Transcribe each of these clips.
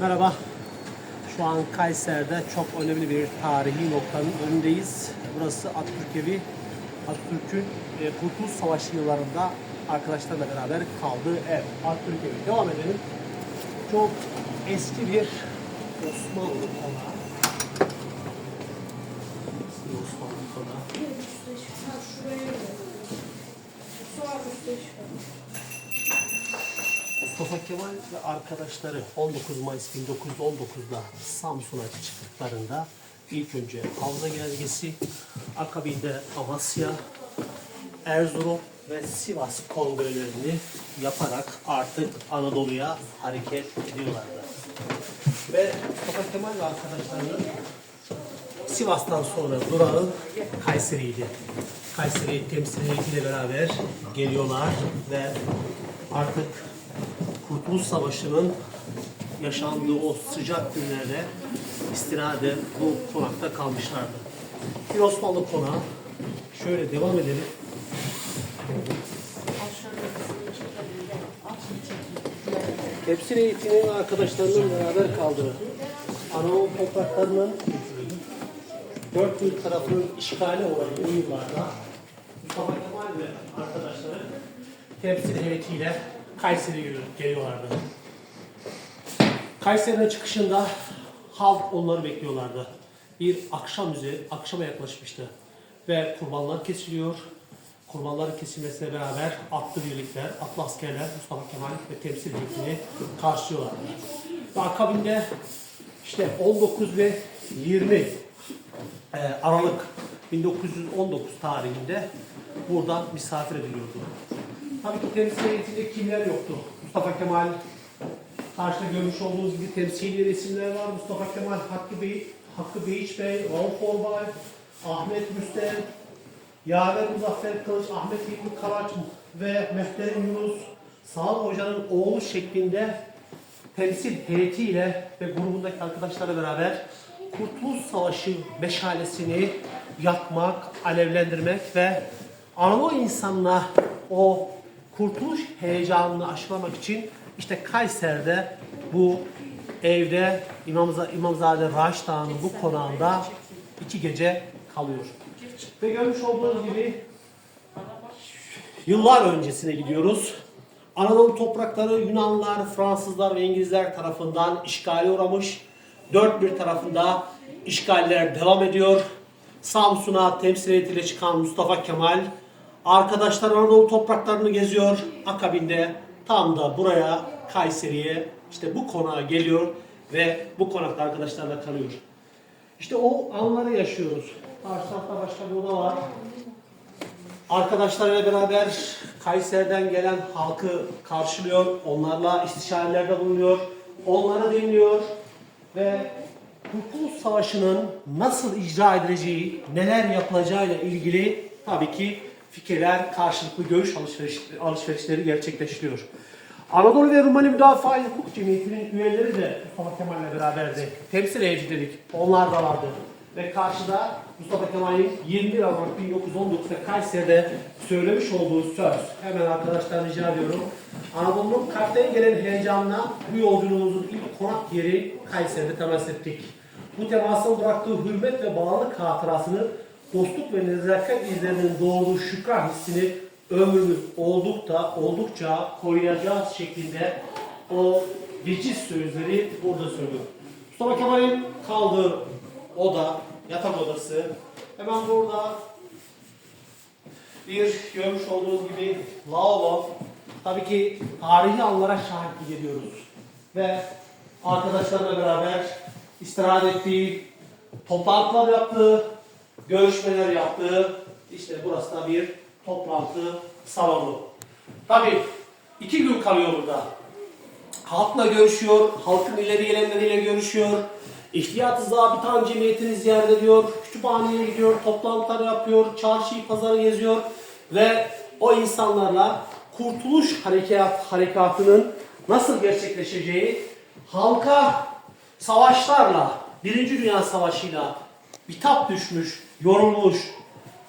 Merhaba. Şu an Kayseri'de çok önemli bir tarihi noktanın önündeyiz. Burası Atatürk Evi. Atatürk'ün e, Kurtuluş Savaşı yıllarında arkadaşlarla beraber kaldığı ev. Atatürk Evi. Devam edelim. Çok eski bir Osmanlı konağı. Osmanlı konağı. Şuraya var müsteşfa. Mustafa Kemal ve arkadaşları 19 Mayıs 1919'da Samsun'a çıktıklarında ilk önce Havza Genelgesi, akabinde Amasya, Erzurum ve Sivas kongrelerini yaparak artık Anadolu'ya hareket ediyorlardı. Ve Mustafa Kemal ve arkadaşlarının Sivas'tan sonra durağı Kayseri'ydi. Kayseri temsiliyetiyle beraber geliyorlar ve artık Kurtuluş Savaşı'nın yaşandığı o sıcak günlerde istinaden bu konakta kalmışlardı. Bir Osmanlı konağı. Şöyle devam edelim. Temsil heyetinin arkadaşlarının beraber kaldığı Anadolu topraklarının dört bir tarafının işgali olan bu yıllarda Mustafa Kemal ve arkadaşları temsil heyetiyle Kayseri'ye geliyorlardı. Kayseri'nin çıkışında halk onları bekliyorlardı. Bir akşam üzeri, akşama yaklaşmıştı. Ve kurbanlar kesiliyor. Kurbanların kesilmesine beraber atlı birlikler, atlı askerler Mustafa Kemal ve temsil heyetini karşılıyorlardı. Ve akabinde işte 19 ve 20 e, Aralık 1919 tarihinde buradan misafir ediliyordu. Tabii ki temsil heyetinde kimler yoktu? Mustafa Kemal, karşıda görmüş olduğunuz gibi temsili resimler var. Mustafa Kemal, Hakkı Bey, Hakkı Beyiç Bey, Rauf Orbay, Ahmet Müstem, Yaver Muzaffer Kılıç, Ahmet İlmi Karaç ve Mehter Yunus, Sağ Hoca'nın oğlu şeklinde temsil heyetiyle ve grubundaki arkadaşlarla beraber Kurtuluş Savaşı meşalesini yakmak, alevlendirmek ve Anadolu insanına o kurtuluş heyecanını aşılamak için işte Kayseri'de bu evde İmamza, İmamzade Raşit Ağa'nın bu konağında iki gece kalıyor. Ve görmüş olduğunuz gibi Yıllar öncesine gidiyoruz. Anadolu toprakları Yunanlılar, Fransızlar ve İngilizler tarafından işgale uğramış. Dört bir tarafında işgaller devam ediyor. Samsun'a temsil çıkan Mustafa Kemal arkadaşlar Anadolu topraklarını geziyor. Akabinde tam da buraya Kayseri'ye işte bu konağa geliyor ve bu konakta arkadaşlarla kalıyor. İşte o anları yaşıyoruz. Karşı başka bir oda var. Arkadaşlarıyla beraber Kayseri'den gelen halkı karşılıyor, onlarla istişarelerde bulunuyor, onları dinliyor ve Kurtuluş Savaşı'nın nasıl icra edileceği, neler yapılacağıyla ilgili tabii ki fikirler, karşılıklı görüş alışveriş, alışverişleri gerçekleştiriyor. Anadolu ve Rumeli Müdafaa Hukuk Cemiyeti'nin üyeleri de Mustafa Kemal'le beraberdi. Temsil edici dedik. Onlar da vardı. Ve karşıda Mustafa Kemal'in 21 Aralık 1919'da Kayseri'de söylemiş olduğu söz. Hemen arkadaşlar rica ediyorum. Anadolu'nun kalpten gelen heyecanla bu yolculuğumuzun ilk konak yeri Kayseri'de temas ettik. Bu temasın bıraktığı hürmet ve bağlılık hatırasını, dostluk ve nezaket izlerinin doğurduğu şükran hissini ömrümüz oldukça, oldukça koruyacağız şeklinde o veciz sözleri burada söylüyor. Mustafa Kemal'in kaldığı oda, yatak odası. Hemen burada bir görmüş olduğunuz gibi lavabo. Tabii ki tarihi anlara şahitlik ediyoruz. Ve arkadaşlarla beraber istirahat ettiği, toplantılar yaptığı, görüşmeler yaptığı, işte burası da bir toplantı salonu. Tabii iki gün kalıyor burada. Halkla görüşüyor, halkın ileri gelenleriyle görüşüyor. İhtiyat-ı Zabitan Cemiyeti'ni ziyaret ediyor, kütüphaneye gidiyor, toplantılar yapıyor, çarşıyı, pazarı geziyor ve o insanlarla Kurtuluş Harekat Harekatı'nın nasıl gerçekleşeceği, halka savaşlarla, Birinci Dünya Savaşı'yla bitap düşmüş, yorulmuş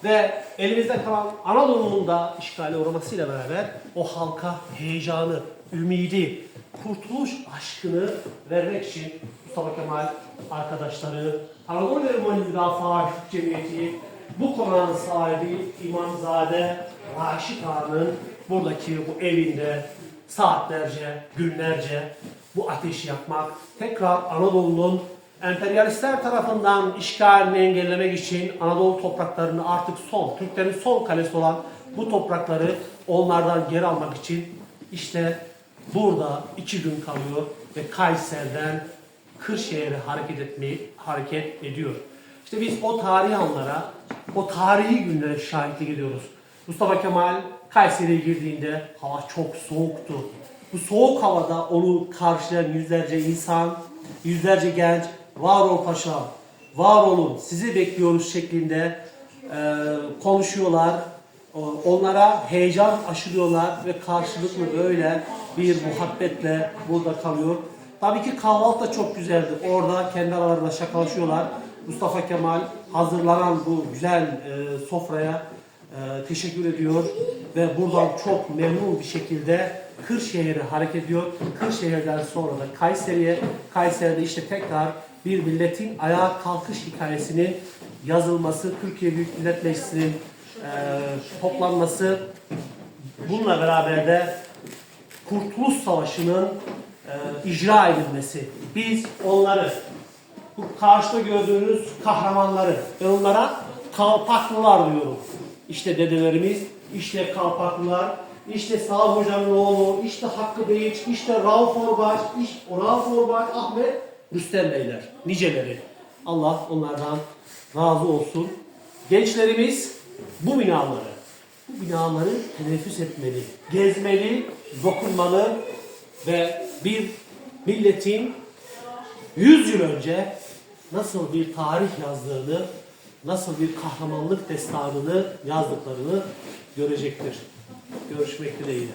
ve elimizde kalan Anadolu'nun da işgale uğramasıyla beraber o halka heyecanı, ümidi, kurtuluş aşkını vermek için Mustafa Kemal arkadaşları, Anadolu Ermeni Müdafaa Hukuk Cemiyeti, bu konağın sahibi İmamzade Raşit Ağa'nın buradaki bu evinde saatlerce, günlerce bu ateşi yakmak, tekrar Anadolu'nun emperyalistler tarafından işgalini engellemek için Anadolu topraklarını artık son, Türklerin son kalesi olan bu toprakları onlardan geri almak için işte burada iki gün kalıyor ve Kayseri'den Kırşehir'e hareket etmeyi hareket ediyor. İşte biz o tarihi anlara, o tarihi günlere şahitlik ediyoruz. Mustafa Kemal Kayseri'ye girdiğinde hava çok soğuktu. Bu soğuk havada onu karşılayan yüzlerce insan, yüzlerce genç, var ol paşa, var olun, sizi bekliyoruz şeklinde e, konuşuyorlar. Onlara heyecan aşılıyorlar ve karşılıklı böyle bir muhabbetle burada kalıyor. Tabii ki kahvaltı da çok güzeldi. Orada kendi aralarında şakalaşıyorlar. Mustafa Kemal hazırlanan bu güzel e, sofraya e, teşekkür ediyor ve buradan çok memnun bir şekilde Kırşehir'e hareket ediyor. Kırşehir'den sonra da Kayseri'ye, Kayseri'de işte tekrar bir milletin ayağa kalkış hikayesinin yazılması, Türkiye Büyük Millet Meclisi'nin e, toplanması, bununla beraber de Kurtuluş Savaşı'nın e, icra edilmesi. Biz onları, bu karşıda gördüğünüz kahramanları, ben onlara Kalpaklılar diyorum. İşte dedelerimiz, işte Kalpaklılar, işte Sağ Hoca'nın oğlu, işte Hakkı Bey'iç, işte Rauf Orbaş, işte Rauf Orbaş, Ahmet, Rüstem Beyler, niceleri. Allah onlardan razı olsun. Gençlerimiz bu binaları, bu binaları teneffüs etmeli, gezmeli, dokunmalı ve bir milletin 100 yıl önce nasıl bir tarih yazdığını, nasıl bir kahramanlık destanını yazdıklarını görecektir. Görüşmek dileğiyle.